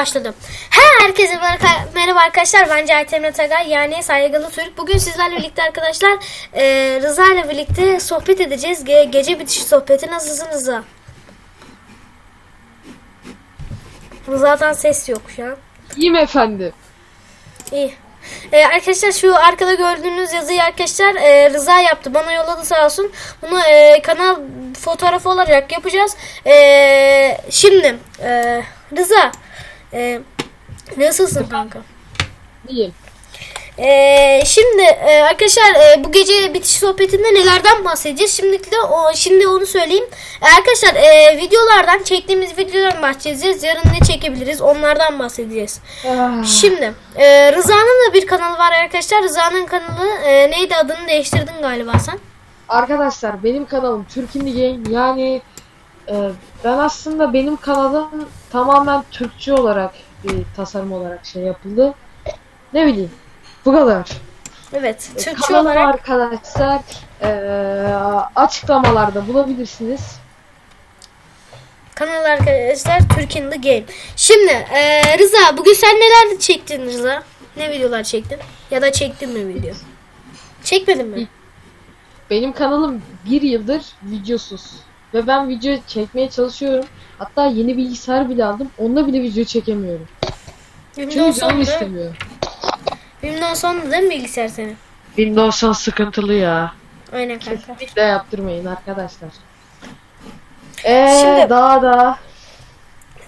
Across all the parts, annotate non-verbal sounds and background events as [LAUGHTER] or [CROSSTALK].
Başladım. He, herkese merhaba- merhaba arkadaşlar. Ben Cahit Emre Tagay yani Saygılı Türk. Bugün sizlerle birlikte arkadaşlar e, Rıza ile birlikte sohbet edeceğiz. Ge- gece bitişi sohbeti. Nasılsın Rıza? Rıza'dan ses yok şu an. İyiyim efendim. İyi. Ee, arkadaşlar şu arkada gördüğünüz yazıyı arkadaşlar e, Rıza yaptı. Bana yolladı sağ olsun. Bunu e, kanal fotoğrafı olarak yapacağız. E, şimdi e, Rıza e, nasılsın kanka? İyiyim. E, şimdi e, arkadaşlar e, bu gece bitiş sohbetinde nelerden bahsedeceğiz? Şimdilik de o, şimdi onu söyleyeyim. E, arkadaşlar e, videolardan çektiğimiz videolardan bahsedeceğiz. Yarın ne çekebiliriz? Onlardan bahsedeceğiz. Şimdi e, Rıza'nın da bir kanalı var arkadaşlar. Rıza'nın kanalı e, neydi adını değiştirdin galiba sen. Arkadaşlar benim kanalım Türk Indie Game. Yani e, ben aslında benim kanalım tamamen Türkçe olarak bir tasarım olarak şey yapıldı. Ne bileyim. Bu kadar. Evet. Türkçe Kanalı olarak arkadaşlar e, açıklamalarda bulabilirsiniz. kanal arkadaşlar Türk in the Game. Şimdi e, Rıza bugün sen neler çektin Rıza? Ne videolar çektin? Ya da çektin mi video? Çekmedin mi? Benim kanalım bir yıldır videosuz. Ve ben video çekmeye çalışıyorum. Hatta yeni bilgisayar bile aldım. Onunla bile video çekemiyorum. Windows Çünkü canım 10'da. istemiyor. Windows 10'da değil mi bilgisayar senin? Windows 10 sıkıntılı ya. Aynen kanka. Kesinlikle yaptırmayın arkadaşlar. Ee, Şimdi- daha da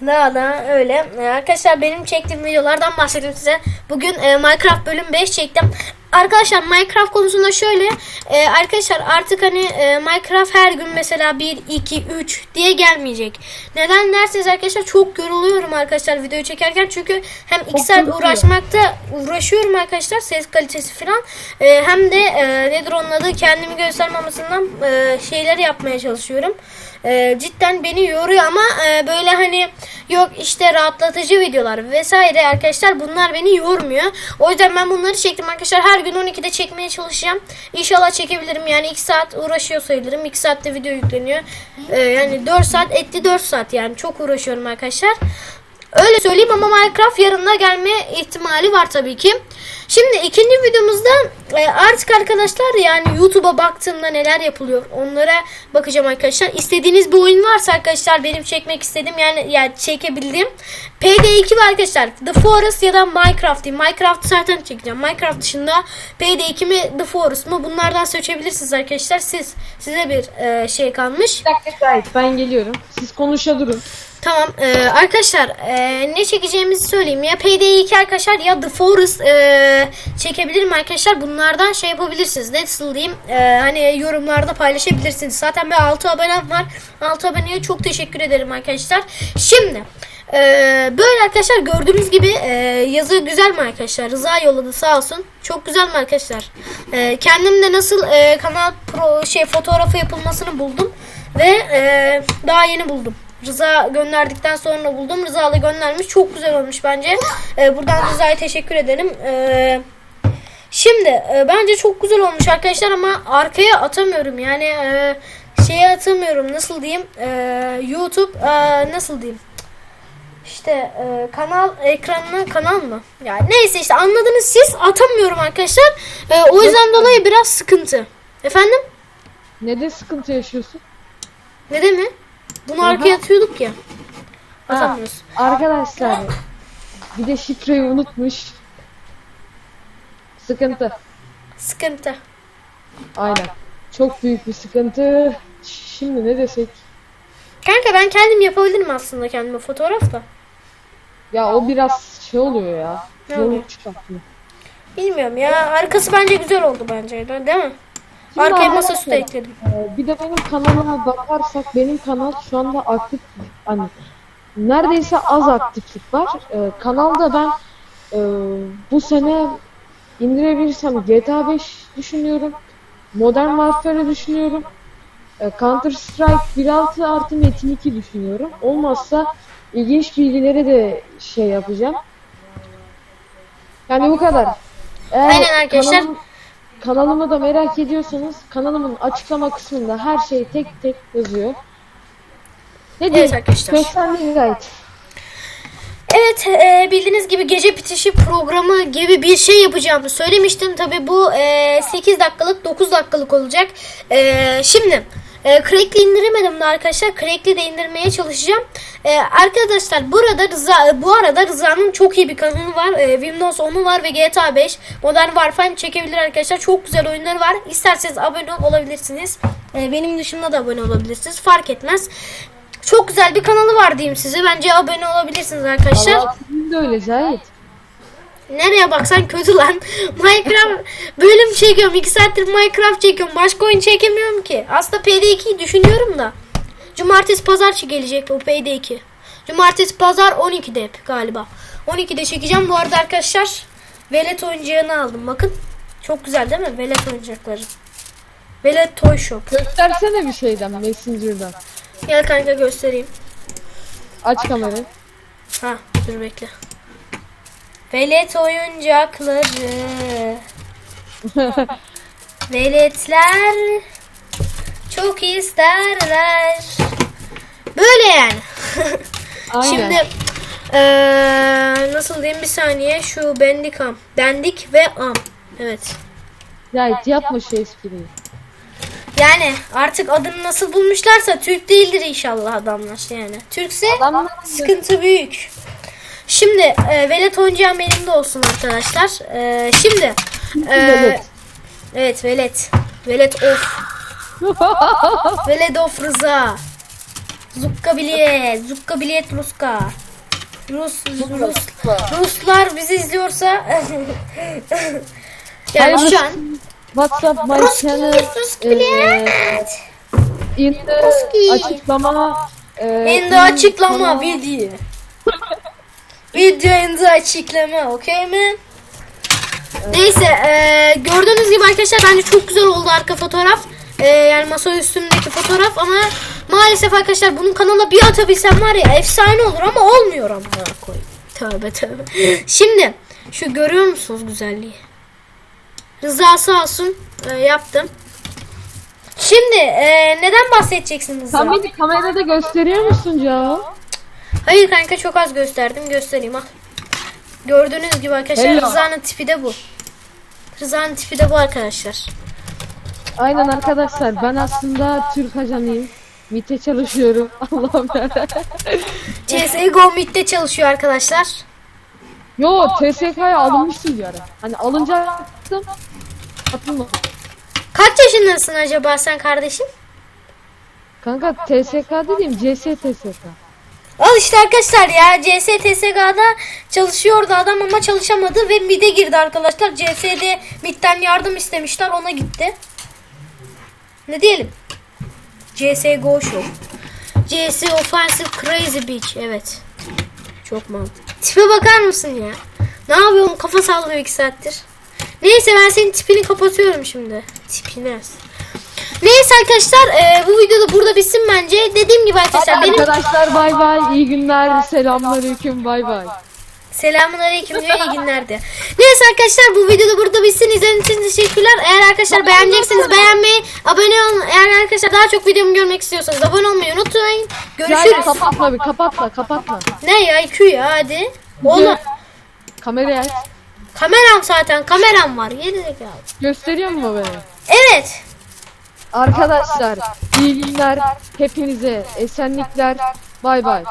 Daha da öyle. Ee, arkadaşlar benim çektiğim videolardan bahsedeyim size. Bugün e, Minecraft bölüm 5 çektim. Arkadaşlar Minecraft konusunda şöyle. e, arkadaşlar artık hani e, Minecraft her gün mesela 1, 2, 3 diye gelmeyecek. Neden derseniz arkadaşlar çok yoruluyorum arkadaşlar videoyu çekerken. Çünkü hem 2 Çok saat uğraşmakta uğraşıyorum arkadaşlar ses kalitesi falan. E, hem de e, nedir onun adı kendimi göstermemesinden e, şeyleri yapmaya çalışıyorum. E, cidden beni yoruyor ama e, böyle hani yok işte rahatlatıcı videolar vesaire arkadaşlar bunlar beni yormuyor. O yüzden ben bunları çektim arkadaşlar. Her gün 12'de çekmeye çalışacağım. İnşallah çekebilirim. Yani 2 saat uğraşıyor sayılırım. 2 saatte video yükleniyor. E, yani 4 saat etti 4 saat yani çok uğraşıyorum arkadaşlar. Öyle söyleyeyim ama Minecraft yarına gelme ihtimali var tabii ki. Şimdi ikinci videomuzda e, artık arkadaşlar yani YouTube'a baktığımda neler yapılıyor onlara bakacağım arkadaşlar. İstediğiniz bir oyun varsa arkadaşlar benim çekmek istediğim yani, yani çekebildiğim PD2 var arkadaşlar. The Forest ya da Minecraft diyeyim. Minecraft zaten çekeceğim. Minecraft dışında PD2 mi The Forest mu bunlardan seçebilirsiniz arkadaşlar. Siz size bir e, şey kalmış. bir dakika ben geliyorum. Siz konuşa durun. Tamam e, arkadaşlar e, ne çekeceğimizi söyleyeyim. Ya PD2 arkadaşlar ya The Forest e, çekebilirim arkadaşlar. Bunlardan şey yapabilirsiniz. Nasıl diyeyim e, hani yorumlarda paylaşabilirsiniz. Zaten bir 6 abonem var. 6 aboneye çok teşekkür ederim arkadaşlar. Şimdi e, böyle arkadaşlar gördüğünüz gibi e, yazı güzel mi arkadaşlar? Rıza yolladı sağ olsun. Çok güzel mi arkadaşlar? E, kendim de nasıl e, kanal pro, şey fotoğrafı yapılmasını buldum ve e, daha yeni buldum Rıza gönderdikten sonra buldum. Rıza da göndermiş. Çok güzel olmuş bence. Ee, buradan Rıza'ya teşekkür ederim. Ee, şimdi e, bence çok güzel olmuş arkadaşlar ama arkaya atamıyorum. Yani e, şeye atamıyorum. Nasıl diyeyim? Ee, YouTube e, nasıl diyeyim? İşte e, kanal ekranına kanal mı? Yani neyse işte anladınız siz atamıyorum arkadaşlar. E, o yüzden dolayı biraz sıkıntı. Efendim? Nede sıkıntı yaşıyorsun? Ne mi? Bunu arkaya atıyorduk ya. Atamıyoruz. arkadaşlar bir de şifreyi unutmuş. Sıkıntı. Sıkıntı. Aynen. Çok büyük bir sıkıntı. Şimdi ne desek? Kanka ben kendim yapabilirim aslında kendime fotoğraf da. Ya o biraz şey oluyor ya. Ne oluyor? Zorluk çıkartıyor. Bilmiyorum ya. Arkası bence güzel oldu bence. Değil mi? Şimdi Arkaya masaüstü ekledim. Ee, Bir de benim kanalıma bakarsak benim kanal şu anda aktif hani neredeyse az aktiflik var. Ee, kanalda ben e, bu sene indirebilirsem GTA 5 düşünüyorum. Modern Warfare'ı düşünüyorum. Ee, Counter Strike 1.6 artı Metin 2 düşünüyorum. Olmazsa ilginç bilgilere de şey yapacağım. Yani bu kadar. Eğer Aynen arkadaşlar. kanalım- kanalımı da merak ediyorsanız kanalımın açıklama kısmında her şey tek tek yazıyor. Ne diyeyim? arkadaşlar. Göstermeyin gayet. Evet e, bildiğiniz gibi gece bitişi programı gibi bir şey yapacağımı söylemiştim. Tabi bu e, 8 dakikalık 9 dakikalık olacak. E, şimdi e, Crack'li indiremedim de arkadaşlar. Crack'li de indirmeye çalışacağım. E, arkadaşlar burada Rıza, bu arada Rıza'nın çok iyi bir kanalı var. E, Windows 10'u var ve GTA 5 Modern Warfare çekebilir arkadaşlar. Çok güzel oyunları var. İsterseniz abone olabilirsiniz. E, benim dışımda da abone olabilirsiniz. Fark etmez. Çok güzel bir kanalı var diyeyim size. Bence abone olabilirsiniz arkadaşlar. Allah de öyle Zahit. Nereye baksan kötü lan. [LAUGHS] Minecraft bölüm çekiyorum. 2 saattir Minecraft çekiyorum. Başka oyun çekemiyorum ki. Aslında PD2'yi düşünüyorum da. Cumartesi pazar gelecek o PD2. Cumartesi pazar 12'de hep galiba. 12'de çekeceğim. Bu arada arkadaşlar Velet oyuncağını aldım. Bakın. Çok güzel değil mi? Velet oyuncakları. Velet Toy Shop. Göstersene bir şeyden Messenger'dan. Gel kanka göstereyim. Aç kamerayı. Ha dur bekle. Velet oyuncakları. [LAUGHS] Veletler çok isterler. Böyle yani. [LAUGHS] Aynen. Şimdi eee, nasıl diyeyim bir saniye şu bendikam. Bendik ve am. Evet. Zahit yapma şu espriyi. Yani artık adını nasıl bulmuşlarsa Türk değildir inşallah adamlar yani. Türkse Adamlar sıkıntı büyük. Şimdi e, velet oyuncağım elimde olsun arkadaşlar. E, şimdi e, Velet. evet velet. Velet of. [LAUGHS] Velet of Rıza. Zukka bilet. Zukka bilet Ruska. Rus, Rus, Ruslar bizi izliyorsa [LAUGHS] yani Hayır, şu an WhatsApp my channel bilet. in the açıklama eee, In the açıklama video. Video in the açıklama, okey mi? Neyse, e, gördüğünüz gibi arkadaşlar bence çok güzel oldu arka fotoğraf. E, yani masa üstündeki fotoğraf ama maalesef arkadaşlar bunun kanala bir atabilsem var ya efsane olur ama olmuyor ama koy. Tövbe tövbe. Şimdi şu görüyor musunuz güzelliği? Rıza sağ olsun e, yaptım. Şimdi e, neden bahsedeceksiniz beni kamerada gösteriyor musun Cao? Hayır kanka çok az gösterdim. Göstereyim al. Gördüğünüz gibi arkadaşlar Hello. Rıza'nın tipi de bu. Rıza'nın tipi de bu arkadaşlar. Aynen arkadaşlar ben aslında Türk ajanıyım. MIT'e çalışıyorum. [LAUGHS] Allah'ım. CSGO Mid'de çalışıyor arkadaşlar. Yo TSK'ya alınmıştım bir ara. Hani alınacaktım. Atılmadı. Kaç yaşındasın acaba sen kardeşim? Kanka TSK dediğim CS TSK. İşte arkadaşlar ya CS çalışıyordu adam ama çalışamadı ve mid'e girdi arkadaşlar. CS'de mid'den yardım istemişler ona gitti. Ne diyelim? CSGO Show. CS Offensive Crazy Beach evet. Çok mantıklı. Tipe bakar mısın ya? Ne yapıyorsun? Kafa sallıyor iki saattir. Neyse ben senin tipini kapatıyorum şimdi. Tipini. Neyse arkadaşlar e, bu videoda burada bitsin bence. Dediğim gibi arkadaşlar benim Arkadaşlar bay bay. iyi günler. Selamünaleyküm bay bay. Selamun aleyküm diyor iyi günler diyor. Neyse arkadaşlar bu videoda burada bitsin. İzlediğiniz için teşekkürler. Eğer arkadaşlar beğenecekseniz beğenmeyi, abone olun. Eğer arkadaşlar daha çok videomu görmek istiyorsanız abone olmayı unutmayın. Ya Görüşürüz. kapatma bir kapatma kapatma. Ne ya IQ ya hadi. Oğlum Kamerayı aç. kameram zaten kameram var. Geri zekalı. Gösteriyor mu beni? Evet. Arkadaşlar iyi günler. Hepinize esenlikler. Bay bay.